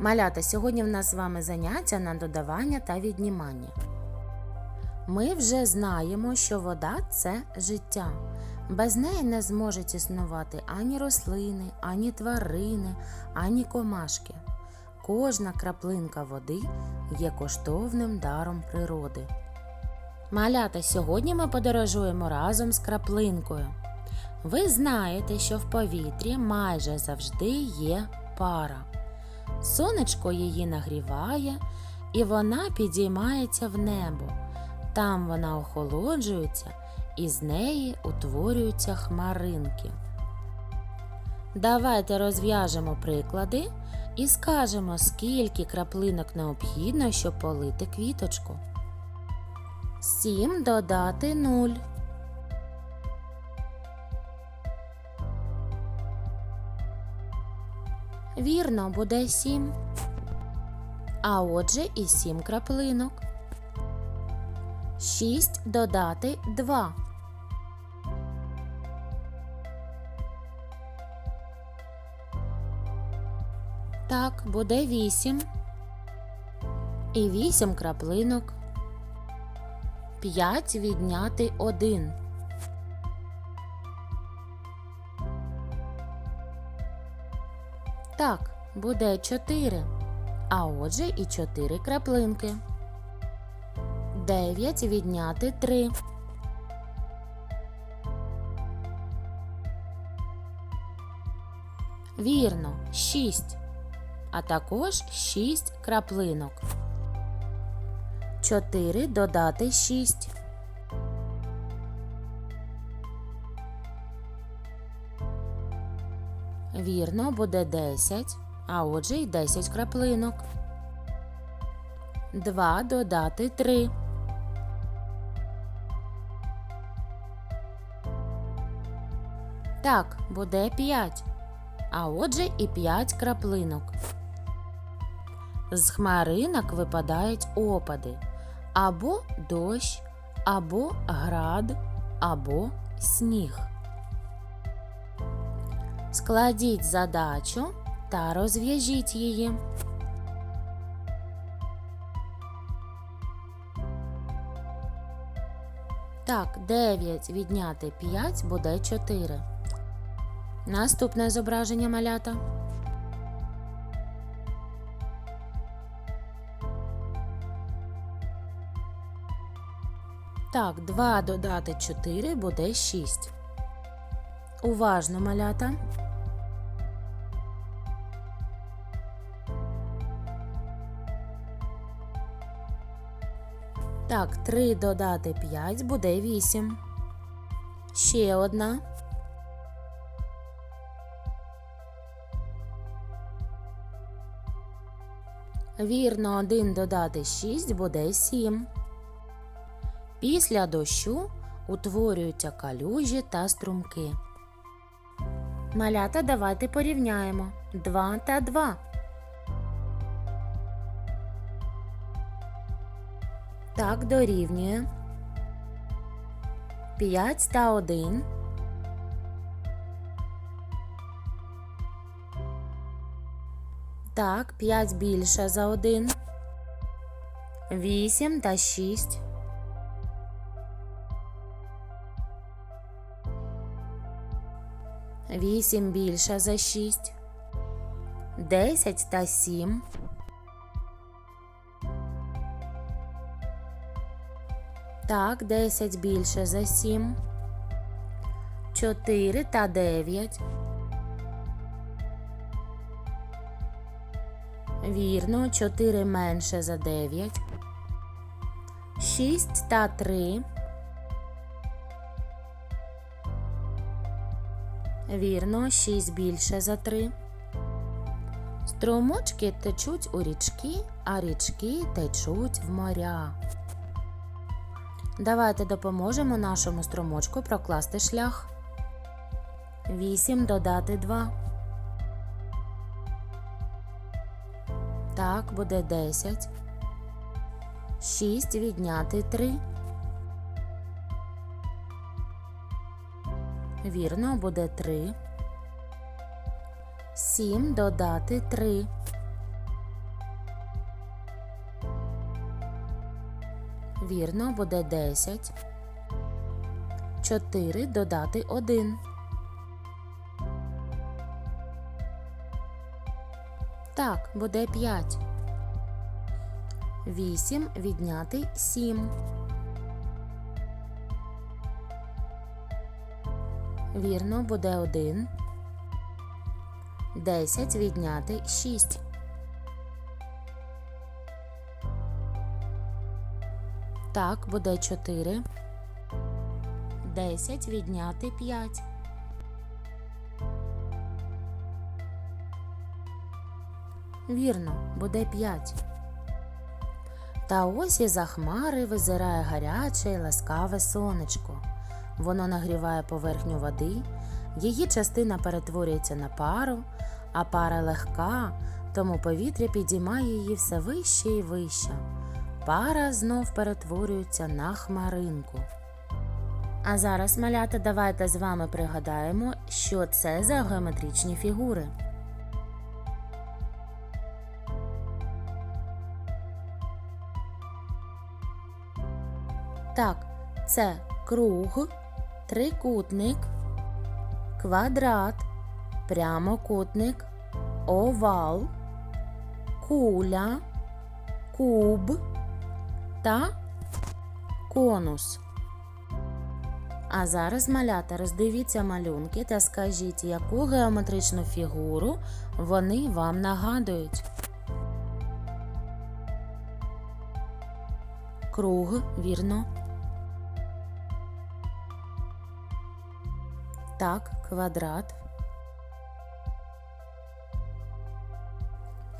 Малята, сьогодні в нас з вами заняття на додавання та віднімання. Ми вже знаємо, що вода це життя. Без неї не зможуть існувати ані рослини, ані тварини, ані комашки. Кожна краплинка води є коштовним даром природи. Малята, сьогодні ми подорожуємо разом з краплинкою. Ви знаєте, що в повітрі майже завжди є пара. Сонечко її нагріває, і вона підіймається в небо. Там вона охолоджується, і з неї утворюються хмаринки. Давайте розв'яжемо приклади і скажемо, скільки краплинок необхідно, щоб полити квіточку. 7 додати 0. Вірно, буде 7. А отже і 7 краплинок. 6 додати 2. Так, буде 8. І 8 краплинок. 5 відняти 1. Так, буде 4. А отже і 4 краплинки. 9 відняти 3. Вірно, 6. А також 6 краплинок. 4 додати 6. Вірно, буде 10, а отже й 10 краплинок. 2 додати 3. Так, буде 5. А отже і 5 краплинок. З хмаринок випадають опади або дощ, або град, або сніг. Складіть задачу та розв'яжіть її. Так, 9 відняти 5 буде 4. Наступне зображення малята. Так, 2 додати 4 буде 6. Уважно малята. Так, 3 додати 5 буде 8. Ще одна. Вірно, 1 додати 6 буде 7. Після дощу утворюються калюжі та струмки. Малята давайте порівняємо 2 та 2. Так дорівнює 5 та 1. Так, 5 більше за 1. 8 та 6. Вісім більше за шість. Десять та сім. Так, десять більше за сім. Чотири та дев'ять. Вірно, чотири менше за дев'ять. Шість та три. Вірно, 6 більше за 3. Струмочки течуть у річки, а річки течуть в моря. Давайте допоможемо нашому струмочку прокласти шлях. 8 додати 2. Так, буде 10. 6 відняти 3. Вірно, буде 3. 7 додати 3. Вірно, буде 10. 4 додати 1. Так, буде 5. 8 відняти 7. Вірно, буде 1. 10 відняти 6. Так, буде 4. 10 відняти 5. Вірно, буде 5. Та ось із за хмари визирає гаряче й ласкаве сонечко. Воно нагріває поверхню води, її частина перетворюється на пару, а пара легка, тому повітря підіймає її все вище і вище. Пара знов перетворюється на хмаринку. А зараз, малята, давайте з вами пригадаємо, що це за геометричні фігури. Так, це круг, трикутник, квадрат, прямокутник, овал, куля, куб та конус. А зараз, малята, роздивіться малюнки та скажіть, яку геометричну фігуру вони вам нагадують. Круг, вірно. Так, квадрат.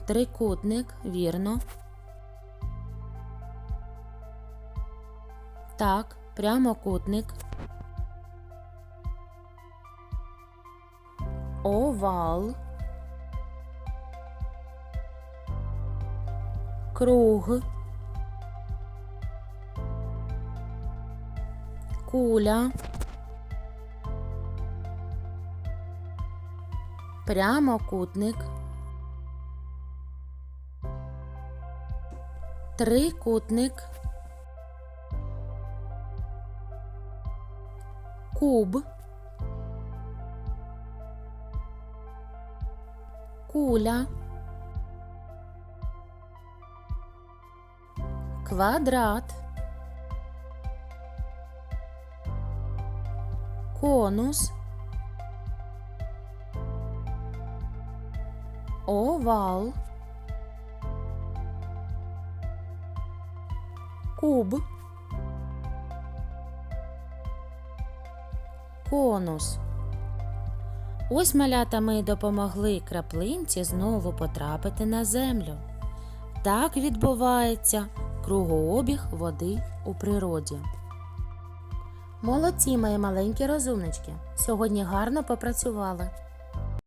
Трикутник, вірно. Так, прямокутник. Овал. Круг. Куля. Прямокутник. Трикутник. Куб. Куля. Квадрат. Конус. Овал. Куб. Конус. Ось малята ми допомогли краплинці знову потрапити на землю. Так відбувається кругообіг води у природі. Молодці, мої маленькі розумнички. Сьогодні гарно попрацювали.